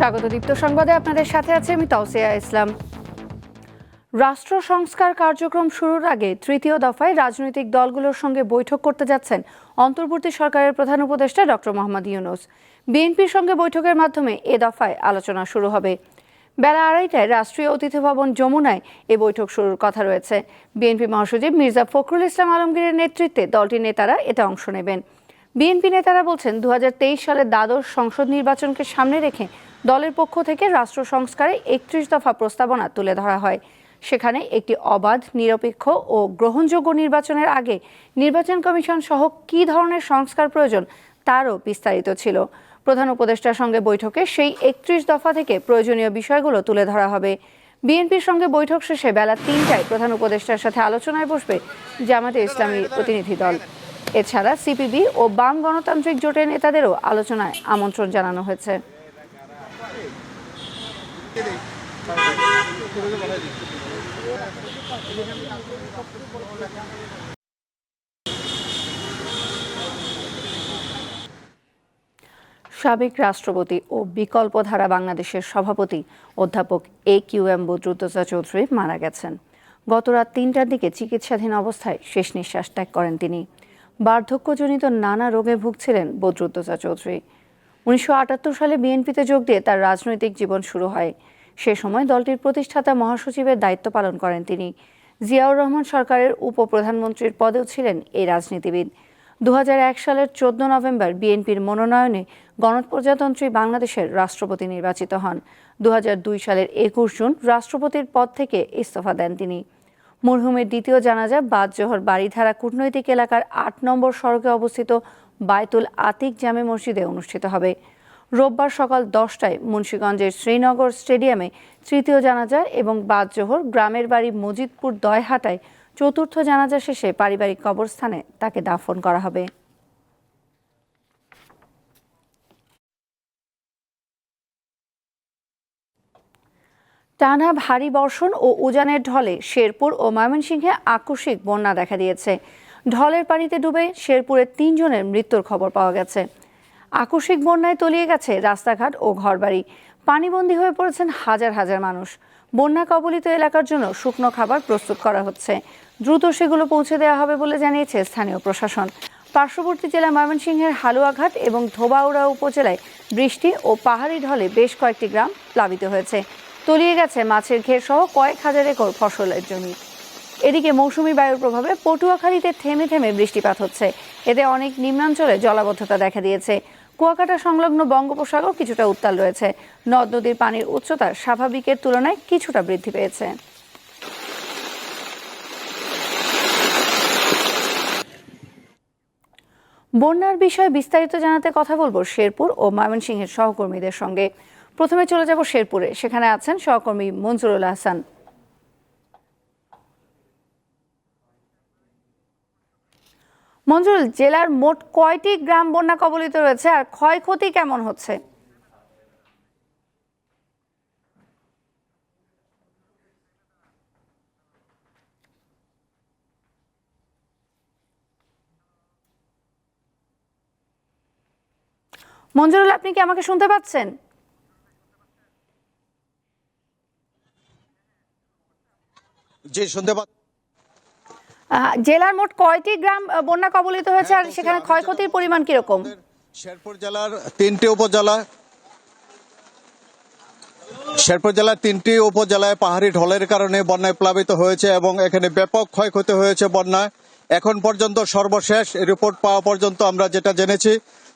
স্বাগত। দীপ্ত সংবাদে আপনাদের সাথে আছে আমি তাওসিয়া ইসলাম। রাষ্ট্র সংস্কার কার্যক্রম শুরুর আগে তৃতীয় দফায় রাজনৈতিক দলগুলোর সঙ্গে বৈঠক করতে যাচ্ছেন অন্তর্বর্তী সরকারের প্রধান উপদেষ্টা ডক্টর মোহাম্মদ ইউনুস। বিএনপির সঙ্গে বৈঠকের মাধ্যমে এ দফায় আলোচনা শুরু হবে। বেলা আড়াইটায় রাষ্ট্রীয় অতিথি ভবন যমুনায় এ বৈঠক শুরুর কথা রয়েছে। বিএনপি মহাসচিব মির্জা ফখরুল ইসলাম আলমগীরের নেতৃত্বে দলটির নেতারা এতে অংশ নেবেন। বিএনপি নেতারা বলছেন দু হাজার তেইশ সালে দ্বাদশ সংসদ নির্বাচনকে সামনে রেখে দলের পক্ষ থেকে রাষ্ট্র সংস্কারে একত্রিশ দফা প্রস্তাবনা তুলে ধরা হয়। সেখানে একটি অবাধ, নিরপেক্ষ ও গ্রহণযোগ্য নির্বাচনের আগে নির্বাচন কমিশন সহ কী ধরনের সংস্কার প্রয়োজন তারও বিস্তারিত ছিল। প্রধান উপদেষ্টার সঙ্গে বৈঠকে সেই একত্রিশ দফা থেকে প্রয়োজনীয় বিষয়গুলো তুলে ধরা হবে। বিএনপির সঙ্গে বৈঠক শেষে বেলা তিনটায় প্রধান উপদেষ্টার সাথে আলোচনায় বসবে জামাতে ইসলামী প্রতিনিধি দল। এছাড়া সিপিবি ও বাম গণতান্ত্রিক জোটের নেতাদেরও আলোচনায় আমন্ত্রণ জানানো হয়েছে। সাবেক রাষ্ট্রপতি ও বিকল্পধারা বাংলাদেশের সভাপতি অধ্যাপক A Q M Badruddoza Chowdhury মারা গেছেন। গতরাত তিনটার দিকে চিকিৎসাধীন অবস্থায় শেষ নিঃশ্বাস ত্যাগ করেন তিনি। বার্ধক্যজনিত নানা রোগে ভুগছিলেন বদরুদ্দোজা চৌধুরী। উনিশশো আটাত্তর সালে বিএনপিতে যোগ দিয়ে তার রাজনৈতিক জীবন শুরু হয়। সে সময় দলটির প্রতিষ্ঠাতা মহাসচিবের দায়িত্ব পালন করেন তিনি। জিয়াউর রহমান সরকারের উপপ্রধানমন্ত্রীর পদেও ছিলেন এই রাজনীতিবিদ। দুহাজার এক সালের চোদ্দ নভেম্বর বিএনপির মনোনয়নে গণপ্রজাতন্ত্রী বাংলাদেশের রাষ্ট্রপতি নির্বাচিত হন। দু হাজার দুই সালের একুশ জুন রাষ্ট্রপতির পদ থেকে ইস্তফা দেন তিনি। মরহুমের দ্বিতীয় জানাজা বাদজোহর বাড়িধারা কূটনৈতিক এলাকার আট নম্বর সড়কে অবস্থিত বায়তুল আতিক জামে মসজিদে অনুষ্ঠিত হবে। রোববার সকাল দশটায় মুন্সীগঞ্জের শ্রীনগর স্টেডিয়ামে তৃতীয় জানাজা এবং বাদজোহর গ্রামের বাড়ি মজিদপুর দয়হাটায় চতুর্থ জানাজা শেষে পারিবারিক কবরস্থানে তাকে দাফন করা হবে। টানা ভারী বর্ষণ ও উজানের ঢলে শেরপুর ও ময়মনসিংহে আকস্মিক বন্যা দেখা দিয়েছে। ঢলের পানিতে ডুবে শেরপুরের তিনজনের মৃত্যুর খবর পাওয়া গেছে। আকস্মিক বন্যায় তলিয়ে গেছে রাস্তাঘাট ও ঘরবাড়ি। পানিবন্দী হয়ে পড়েছেন হাজার হাজার মানুষ। বন্যা কবলিত এলাকার জন্য শুকনো খাবার প্রস্তুত করা হচ্ছে। দ্রুত সেগুলো পৌঁছে দেওয়া হবে বলে জানিয়েছে স্থানীয় প্রশাসন। পার্শ্ববর্তী জেলা ময়মনসিংহের হালুয়াঘাট এবং ধোবাউড়া উপজেলায় বৃষ্টি ও পাহাড়ি ঢলে বেশ কয়েকটি গ্রাম প্লাবিত হয়েছে। তলিয়ে গেছে মাছের ঘের সহ কয়েক হাজার একর ফসলের জমি। এদিকে মৌসুমি বায়ুর প্রভাবে পটুয়াখালীতে থেমে থেমে বৃষ্টিপাত হচ্ছে। এতে অনেক নিম্নাঞ্চলে জলাবদ্ধতা দেখা দিয়েছে। কুয়াকাটা সংলগ্ন বঙ্গোপসাগর কিছুটা উত্তাল রয়েছে। নদ নদীর পানির উচ্চতা স্বাভাবিকের তুলনায় কিছুটা বৃদ্ধি পেয়েছে। বন্যার বিষয়ে বিস্তারিত জানাতে কথা বলব শেরপুর ও ময়মনসিংহের সহকর্মীদের সঙ্গে। প্রথমে চলে যাব শেরপুরে। সেখানে আছেন সহকর্মী মঞ্জুরুল হাসান মঞ্জুরুল জেলার মোট কয়টি গ্রাম বন্যা কবলিত রয়েছে আর ক্ষয়ক্ষতি কেমন হচ্ছে? মঞ্জুরুল আপনি কি আমাকে শুনতে পাচ্ছেন? জি শুনতে পা আহ, জেলার মোট কয়টি গ্রাম বন্যা কবলিত হয়েছে আর সেখানে ক্ষয়ক্ষতির পরিমাণ কীরকম? শেরপুর জেলার তিনটি উপজেলা, শেরপুর জেলার তিনটি উপজেলায় পাহাড়ি ঢলের কারণে বন্যায় প্লাবিত হয়েছে এবং এখানে ব্যাপক ক্ষয়ক্ষতি হয়েছে বন্যায়। এখন পর্যন্ত সর্বশেষ রিপোর্ট পাওয়া পর্যন্ত আমরা যেটা জেনেছি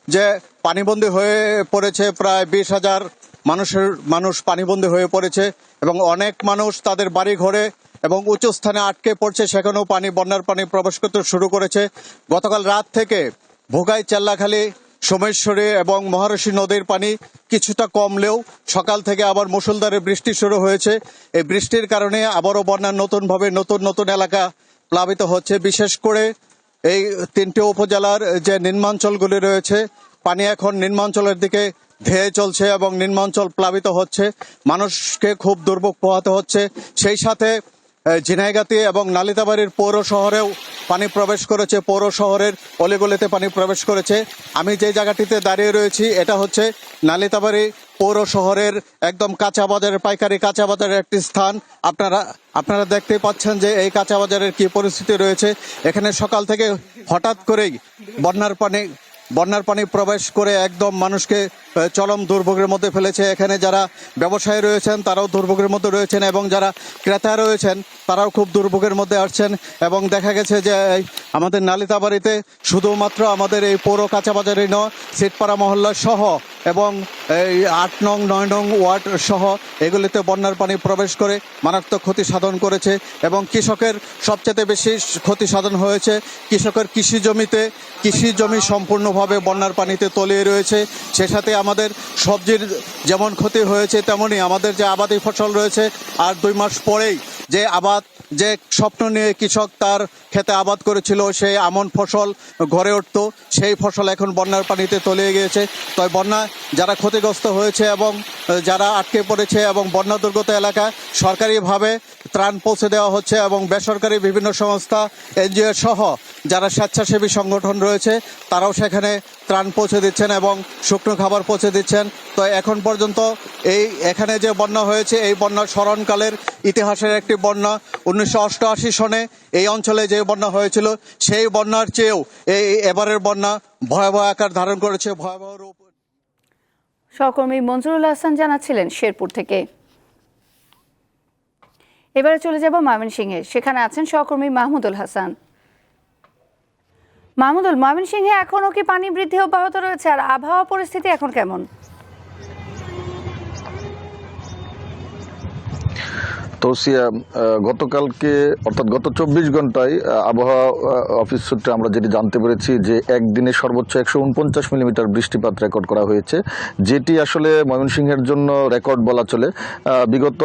যে পানিবন্দী হয়ে পড়েছে প্রায় বিশ হাজার মানুষের, মানুষ পানিবন্দী হয়ে পড়েছে এবং অনেক মানুষ তাদের বাড়ি ঘরে এবং উঁচু স্থানে আটকে পড়ছে। সেখানেও পানি, বন্যার পানি প্রবেশ করতে শুরু করেছে। গতকাল রাত থেকে ভোগাই, চেল্লাখালী, সোমেশ্বরী এবং মহারশী নদীর পানি কিছুটা কমলেও সকাল থেকে আবার মুসলধারে বৃষ্টি শুরু হয়েছে। এই বৃষ্টির কারণে আবারও বন্যার নতুনভাবে নতুন নতুন এলাকা প্লাবিত হচ্ছে। বিশেষ করে এই তিনটি উপজেলার যে নিম্নাঞ্চলগুলি রয়েছে, পানি এখন নিম্নাঞ্চলের দিকে ধেয়ে চলছে এবং নিম্নাঞ্চল প্লাবিত হচ্ছে। মানুষকে খুব দুর্ভোগ পোহাতে হচ্ছে। সেই সাথে ঝিনাইগাতি এবং নালিতাবাড়ির পৌর শহরেও পানি প্রবেশ করেছে, পৌর শহরের অলিগলিতে পানি প্রবেশ করেছে। আমি যে জায়গাটিতে দাঁড়িয়ে রয়েছি, এটা হচ্ছে নালিতাবাড়ি পৌর শহরের একদম কাঁচা বাজারের পাইকারি কাঁচা বাজারের একটি স্থান। আপনারা আপনারা দেখতেই পাচ্ছেন যে এই কাঁচা বাজারের কি পরিস্থিতি রয়েছে। এখানে সকাল থেকে হঠাৎ করেই বন্যার পানি বন্যার পানি প্রবেশ করে একদম মানুষকে চরম দুর্ভোগের মধ্যে ফেলেছে। এখানে যারা ব্যবসায়ী রয়েছেন, তারাও দুর্ভোগের মধ্যে রয়েছেন এবং যারা ক্রেতা রয়েছেন, তারাও খুব দুর্ভোগের মধ্যে আসছেন এবং দেখা গেছে যে আমাদের নালিতাবাড়িতে শুধুমাত্র আমাদের এই পৌর কাঁচাবাজারই নয়, সিটপাড়া মহল্লা সহ এবং এই আট নং, নয় নং ওয়ার্ড সহ এগুলিতে বন্যার পানি প্রবেশ করে মারাত্মক ক্ষতি সাধন করেছে এবং কৃষকের সবচেয়ে বেশি ক্ষতি সাধন হয়েছে। কৃষকের কৃষি জমিতে, কৃষি জমি সম্পূর্ণভাবে বন্যার পানিতে তলিয়ে রয়েছে। সে সাথে আমাদের সবজির যেমন ক্ষতি হয়েছে তেমনই আমাদের যে আবাদি ফসল রয়েছে, আর দুই মাস পরেই যে আবাদ যে স্বপ্ন নিয়ে কৃষক তার খেতে আবাদ করেছিল সেই আমন ফসল ঘরে উঠতো, সেই ফসল এখন বন্যার পানিতে তলিয়ে গিয়েছে। তাই বন্যা যারা ক্ষতিগ্রস্ত হয়েছে এবং যারা আটকে পড়েছে এবং বন্যা দুর্গত এলাকা সরকারিভাবে ত্রাণ পৌঁছে দেওয়া হচ্ছে এবং বেসরকারি বিভিন্ন সংস্থা, এনজিও সহ যারা স্বেচ্ছাসেবী সংগঠন রয়েছে, তারাও সেখানে ত্রাণ পৌঁছে দিচ্ছেন এবং শুকনো খাবার পৌঁছে দিচ্ছেন। তো এখন পর্যন্ত এই, এখানে যে বন্যা হয়েছে, এই বন্যার স্মরণকালের ইতিহাসের একটি বন্যা। উনিশশো অষ্টআশি সনে এই অঞ্চলে যে বন্যা হয়েছিল, সেই বন্যার চেয়েও এই এবারের বন্যা ভয়াবহ আকার ধারণ করেছে, ভয়াবহ রূপ। সহকর্মী মঞ্জুরুল হাসান জানাচ্ছিলেন শেরপুর থেকে। এবারে চলে যাব ময়মনসিংহে। সেখানে আছেন সহকর্মী মাহমুদুল হাসান। মাহমুদুল, ময়মনসিংহে এখনও কি পানি বৃদ্ধি অব্যাহত রয়েছে? আর আবহাওয়া পরিস্থিতি এখন কেমন? তৌসিয়া গতকালকে, অর্থাৎ গত চব্বিশ ঘন্টায় আবহাওয়া অফিস সূত্রে আমরা যেটি জানতে পেরেছি যে একদিনে সর্বোচ্চ একশো উনপঞ্চাশ মিলিমিটার বৃষ্টিপাত রেকর্ড করা হয়েছে, যেটি আসলে ময়মনসিংহের জন্য রেকর্ড বলা চলে। বিগত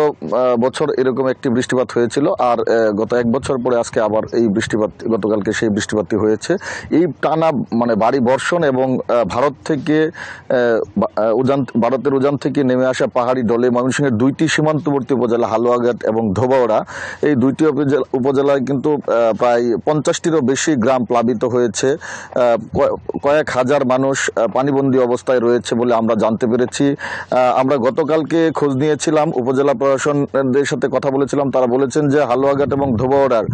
বছর এরকম একটি বৃষ্টিপাত হয়েছিল, আর গত এক বছর পরে আজকে আবার এই বৃষ্টিপাত, গতকালকে সেই বৃষ্টিপাতটি হয়েছে। এই টানা মানে বাড়ি বর্ষণ এবং ভারত থেকে উজান, ভারতের উজান থেকে নেমে আসা পাহাড়ি ডলে ময়মনসিংহের দুইটি সীমান্তবর্তী উপজেলা হালুয়াঘাট এবং ধোবাওড়া, এই দুইটি উপজেলা, উপজেলায় কিন্তু প্রায় পঞ্চাশটিরও বেশি গ্রাম প্লাবিত হয়েছে। কয়েক হাজার মানুষ পানিবন্দী অবস্থায় রয়েছে বলে আমরা জানতে পেরেছি। আমরা গতকালকে খোঁজ নিয়েছিলাম, উপজেলা প্রশাসনদের সাথে কথা বলেছিলাম। তারা বলেছেন যে হালুয়াঘাট এবং ধোবাওড়ার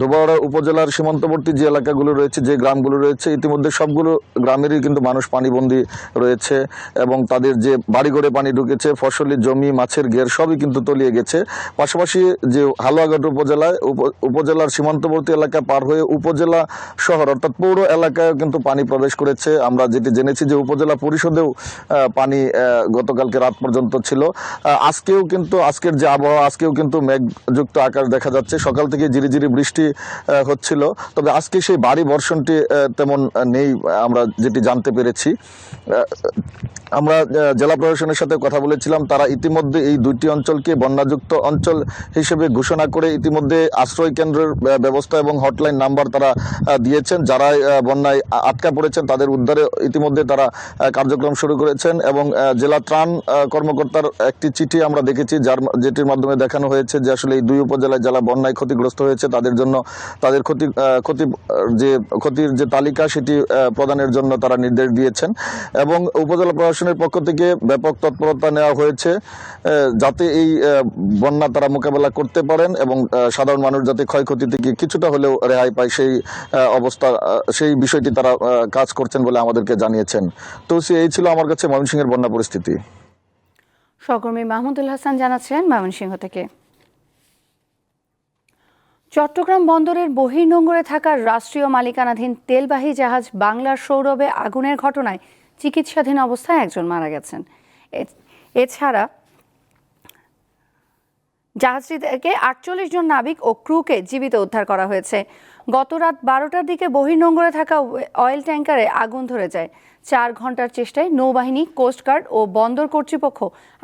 ধোবাওড়া উপজেলার সীমান্তবর্তী যে এলাকাগুলো রয়েছে, যে গ্রামগুলো রয়েছে, ইতিমধ্যে সবগুলো গ্রামেরই কিন্তু মানুষ পানিবন্দী রয়েছে এবং তাদের যে বাড়িঘরে পানি ঢুকেছে ফসলের জমি, মাছের ঘের সবই কিন্তু তলিয়ে গেছে। পাশাপাশি যে হালুয়াঘাট উপজেলায় উপ- উপজেলার সীমান্তবর্তী এলাকা পার হয়ে উপজেলা শহর, অর্থাৎ পৌর এলাকায় কিন্তু পানি প্রবেশ করেছে। আমরা যেটি জেনেছি যে উপজেলা পরিষদেও পানি গতকালকে রাত পর্যন্ত ছিল। আজকেও কিন্তু, আজকের যে আবহাওয়া, আজকেও কিন্তু মেঘযুক্ত আকার দেখা যাচ্ছে। সকাল থেকে ঝিরিঝিরি বৃষ্টি হচ্ছিল। তবে আজকে সেই বাড়ি বর্ষণটি তেমন নেই, আমরা যেটি জানতে পেরেছি। আমরা জেলা প্রশাসনের সাথে কথা বলেছিলাম, তারা ইতিমধ্যে এই দুইটি অঞ্চলকে বন্যাযুক্ত অঞ্চল হিসেবে ঘোষণা করে ইতিমধ্যে আশ্রয় কেন্দ্রের ব্যবস্থা এবং হটলাইন নাম্বার তারা দিয়েছেন। যারা বন্যায় আটকা পড়েছেন, তাদের উদ্ধারে ইতিমধ্যে তারা কার্যক্রম শুরু করেছেন এবং জেলা ত্রাণ কর্মকর্তার একটি চিঠি আমরা দেখেছি, যার যেটির মাধ্যমে দেখানো হয়েছে যে আসলে এই দুই উপজেলায় যারা বন্যায় ক্ষতিগ্রস্ত হয়েছে, তাদের জন্য, তাদের ক্ষতি ক্ষতি, যে ক্ষতির যে তালিকা, সেটি প্রদানের জন্য তারা নির্দেশ দিয়েছেন এবং উপজেলা প্রশাসনের পক্ষ থেকে ব্যাপক তৎপরতা নেওয়া হয়েছে যাতে এই বন্যা তারা মোকাবেলা করতে পারেন এবং সাধারণ মানুষ যাতে ক্ষয়ক্ষতি থেকে কিছুটা হলেও রেহাই পায় সেই অবস্থা সেই বিষয়টি তারা কাজ করছেন বলে আমাদেরকে জানিয়েছেন। তো এই ছিল আমার কাছে ময়মনসিংহের বন্যা পরিস্থিতি। সহকর্মী মাহমুদুল হাসান জানাচ্ছিলেন ময়মনসিংহ থেকে। চট্টগ্রাম বন্দরের বহির্নোঙরে থাকা রাষ্ট্রীয় মালিকানাধীন তেলবাহী জাহাজ বাংলার সৌরভে আগুনের ঘটনায় চিকিৎসাধীন অবস্থায় একজন মারা গেছেন। এছাড়া জাহাজটি থেকে আটচল্লিশ জন নাবিক ও ক্রুকে জীবিত উদ্ধার করা হয়েছে। গত রাত বারোটার দিকে বহির্নোঙরে থাকা অয়েল ট্যাঙ্কারে আগুন ধরে যায়। চার ঘণ্টার চেষ্টায় নৌবাহিনী কোস্টগার্ড ও বন্দর কর্তৃপক্ষ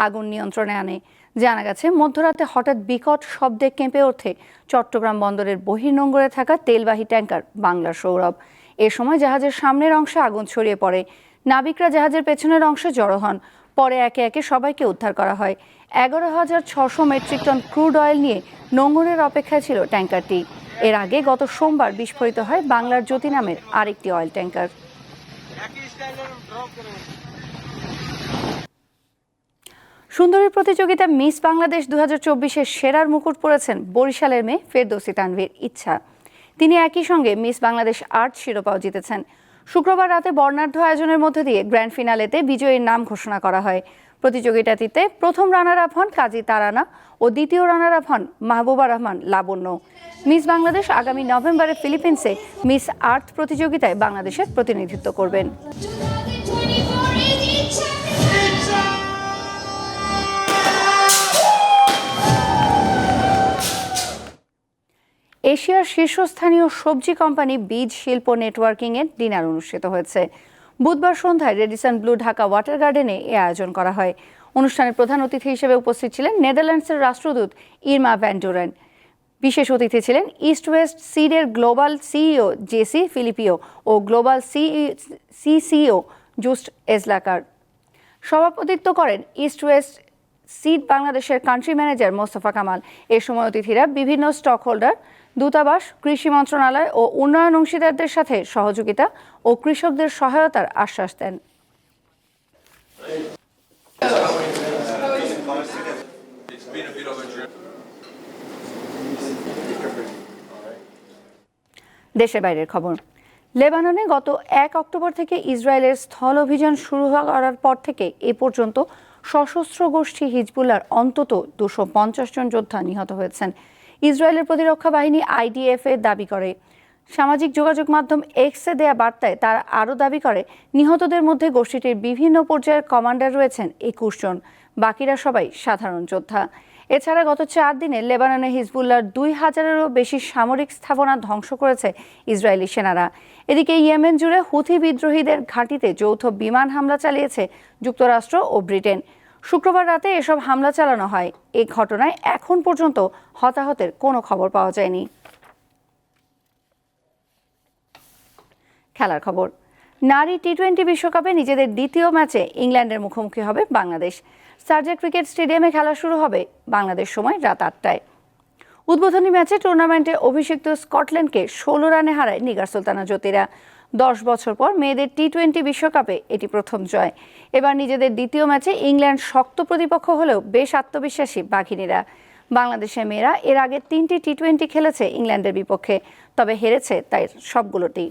আগুন নিয়ন্ত্রণে আনে। জানা গেছে, মধ্যরাতে হঠাৎ বিকট শব্দে কেঁপে ওঠে চট্টগ্রাম বন্দরের বহির্নোঙরে থাকা তেলবাহী ট্যাঙ্কার বাংলার সৌরভ। এ সময় জাহাজের সামনের অংশে আগুন ছড়িয়ে পড়ে। নাবিকরা জাহাজের পেছনের অংশে জড়ো হন। পরে একে একে সবাইকে উদ্ধার করা হয়। এগারো হাজার ছশো মেট্রিক টন ক্রুড অয়েল নিয়ে নোঙরের অপেক্ষায় ছিল ট্যাঙ্কারটি। এর আগে গত সোমবার বিস্ফোরিত হয় বাংলার জ্যোতি নামের আরেকটি অয়েল ট্যাঙ্কার। সুন্দরী প্রতিযোগিতা মিস বাংলাদেশ দু হাজার সেরার মুকুট পড়েছেন বরিশালের মেয়ে ফেরদৌসি তানভীর, ইচ্ছা। তিনি একই সঙ্গে মিস বাংলাদেশ আর্ট শিরোপাও জিতেছেন। শুক্রবার রাতে বর্ণাঢ্য আয়োজনের মধ্য দিয়ে গ্র্যান্ড ফিনালেতে বিজয়ীর নাম ঘোষণা করা হয়। প্রতিযোগিতাটিতে প্রথম রানার আপ হন কাজী তারানা ও দ্বিতীয় রানার আপ হন মাহবুবা রহমান লাবণ্য। মিস বাংলাদেশ আগামী নভেম্বরে ফিলিপিন্সে মিস আর্থ প্রতিযোগিতায় বাংলাদেশের প্রতিনিধিত্ব করবেন। এশিয়ার শীর্ষস্থানীয় সবজি কোম্পানি বীজ শিল্প নেটওয়ার্কিং এর ডিনার অনুষ্ঠিত হয়েছে। বুধবার সন্ধ্যায় রেডিসন ব্লু ঢাকা ওয়াটার গার্ডেনে এ আয়োজন করা হয়। অনুষ্ঠানের প্রধান অতিথি হিসেবে উপস্থিত ছিলেন নেদারল্যান্ডসের রাষ্ট্রদূত ইরমা ভ্যান্ডোরেন বিশেষ অতিথি ছিলেন ইস্ট ওয়েস্ট সিডের গ্লোবাল সিইও জেসি ফিলিপিও ও গ্লোবাল সিসিও জুস্ট এজলাকার। সভাপতিত্ব করেন ইস্ট ওয়েস্ট সিড বাংলাদেশের কান্ট্রি ম্যানেজার মোস্তফা কামাল। এ সময় অতিথিরা বিভিন্ন স্টক হোল্ডার দূতাবাস, কৃষি মন্ত্রণালয় ও উন্নয়ন অংশীদারদের সাথে সহযোগিতা ও কৃষকদের সহায়তার আশ্বাস দেন। দেশের বাইরের খবর। লেবাননে গত এক অক্টোবর থেকে ইসরায়েলের স্থল অভিযান শুরু করার পর থেকে এ পর্যন্ত সশস্ত্র গোষ্ঠী হিজবুল্লার অন্তত দুশো পঞ্চাশ জন যোদ্ধা নিহত হয়েছেন। ইসরায়েলের প্রতিরক্ষা বাহিনী আইডিএফ এ দাবি করে। সামাজিক যোগাযোগ মাধ্যম এক্সে দেয়া বার্তায় তারা আরও দাবি করে, নিহতদের মধ্যে গোষ্ঠীটির বিভিন্ন পর্যায়ের কমান্ডার রয়েছেন একুশ জন, বাকিরা সবাই সাধারণ যোদ্ধা। এছাড়া গত চার দিনে লেবাননে হিজবুল্লার দুই হাজারেরও বেশি সামরিক স্থাপনা ধ্বংস করেছে ইসরায়েলি সেনারা। এদিকে ইয়েমেন জুড়ে হুথি বিদ্রোহীদের ঘাঁটিতে যৌথ বিমান হামলা চালিয়েছে যুক্তরাষ্ট্র ও ব্রিটেন। শুক্রবার রাতে এসব হামলা চালানো হয়। এই ঘটনায় এখন পর্যন্ত হতাহতের কোনো খবর পাওয়া যায়নি। খেলার খবর। নারী টি টোয়েন্টি বিশ্বকাপে নিজেদের দ্বিতীয় ম্যাচে ইংল্যান্ডের মুখোমুখি হবে বাংলাদেশ। সার্জা ক্রিকেট স্টেডিয়ামে খেলা শুরু হবে বাংলাদেশ সময় রাত আটটায়। উদ্বোধনী ম্যাচে টুর্নামেন্টে অভিষিক্ত স্কটল্যান্ডকে ষোলো রানে হারায় নিগার সুলতানা জ্যোতিরা। দশ বছর পর মেয়েদের টি টোয়েন্টি বিশ্বকাপে এটি প্রথম জয়। এবার নিজেদের দ্বিতীয় ম্যাচে ইংল্যান্ড শক্ত প্রতিপক্ষ হলেও বেশ আত্মবিশ্বাসী বাঘিনীরা। বাংলাদেশের মেয়েরা এর আগে তিনটি টি টোয়েন্টি খেলেছে ইংল্যান্ডের বিপক্ষে, তবে হেরেছে তাই সবগুলোটি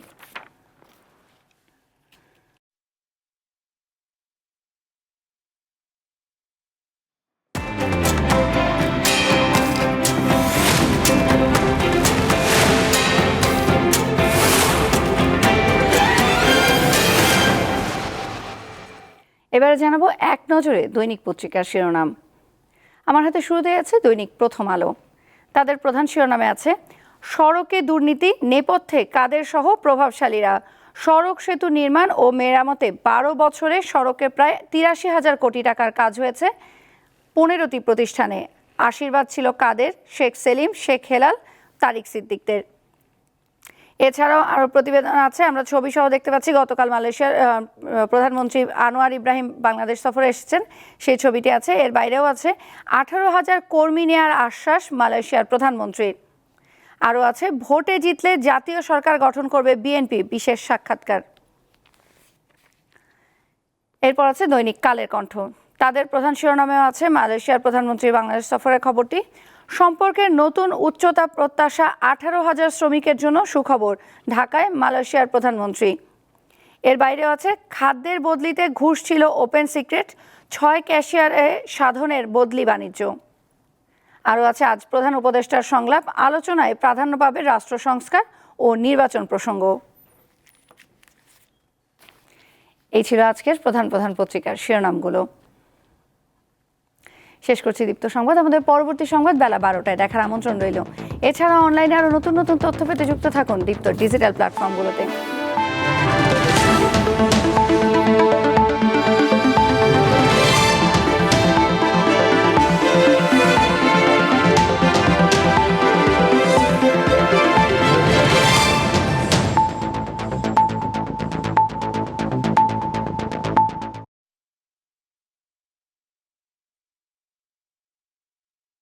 এবারে জানাব এক নজরে দৈনিক পত্রিকার শিরোনাম। আমার হাতে শুরুতে আছে দৈনিক প্রথম আলো। তাদের প্রধান শিরোনামে আছে, সড়কে দুর্নীতি, নেপথ্যে কাদের সহ প্রভাবশালীরা? সড়ক সেতু নির্মাণ ও মেরামতে বারো বছরে সড়কে প্রায় তিরাশি হাজার কোটি টাকার কাজ হয়েছে পনেরোটি প্রতিষ্ঠানে। আশীর্বাদ ছিল কাদের? শেখ সেলিম, শেখ হেলাল, তারিক সিদ্দিকদের। এছাড়াও আরও প্রতিবেদন আছে, আমরা ছবি সহ দেখতে পাচ্ছি গতকাল মালয়েশিয়ার প্রধানমন্ত্রী আনোয়ার ইব্রাহিম বাংলাদেশ সফরে এসেছেন। সেই ছবিটি আছে, এর বাইরেও আছে। আঠারো হাজার কর্মী নেওয়ার আশ্বাস মালয়েশিয়ার প্রধানমন্ত্রীর। আরও আছে, ভোটে জিতলে জাতীয় সরকার গঠন করবে বিএনপি, বিশেষ সাক্ষাৎকার। এরপর আছে দৈনিক কালের কণ্ঠ। তাদের প্রধান শিরোনামেও আছে মালয়েশিয়ার প্রধানমন্ত্রী বাংলাদেশ সফরের খবরটি। সম্পর্কের নতুন উচ্চতা প্রত্যাশা আঠারো হাজার শ্রমিকের জন্য সুখবর ঢাকায় মালয়েশিয়ার প্রধানমন্ত্রী। এর বাইরে আছে, খাদ্যের বদলিতে ঘুষ ছিল ওপেন সিক্রেট, ছয় ক্যাশিয়ারে সাধনের বদলি বাণিজ্য। আরও আছে, আজ প্রধান উপদেষ্টার সংলাপ, আলোচনায় প্রাধান্য পাবে রাষ্ট্র সংস্কার ও নির্বাচন প্রসঙ্গ। এই ছিল আজকের প্রধান প্রধান পত্রিকার শিরোনামগুলো। শেষ করছি দীপ্ত সংবাদ। আমাদের পরবর্তী সংবাদ বেলা বারোটায় দেখার আমন্ত্রণ রইল। এছাড়া অনলাইনে আরও নতুন নতুন তথ্য পেতে যুক্ত থাকুন দীপ্ত ডিজিটাল প্ল্যাটফর্মগুলোতে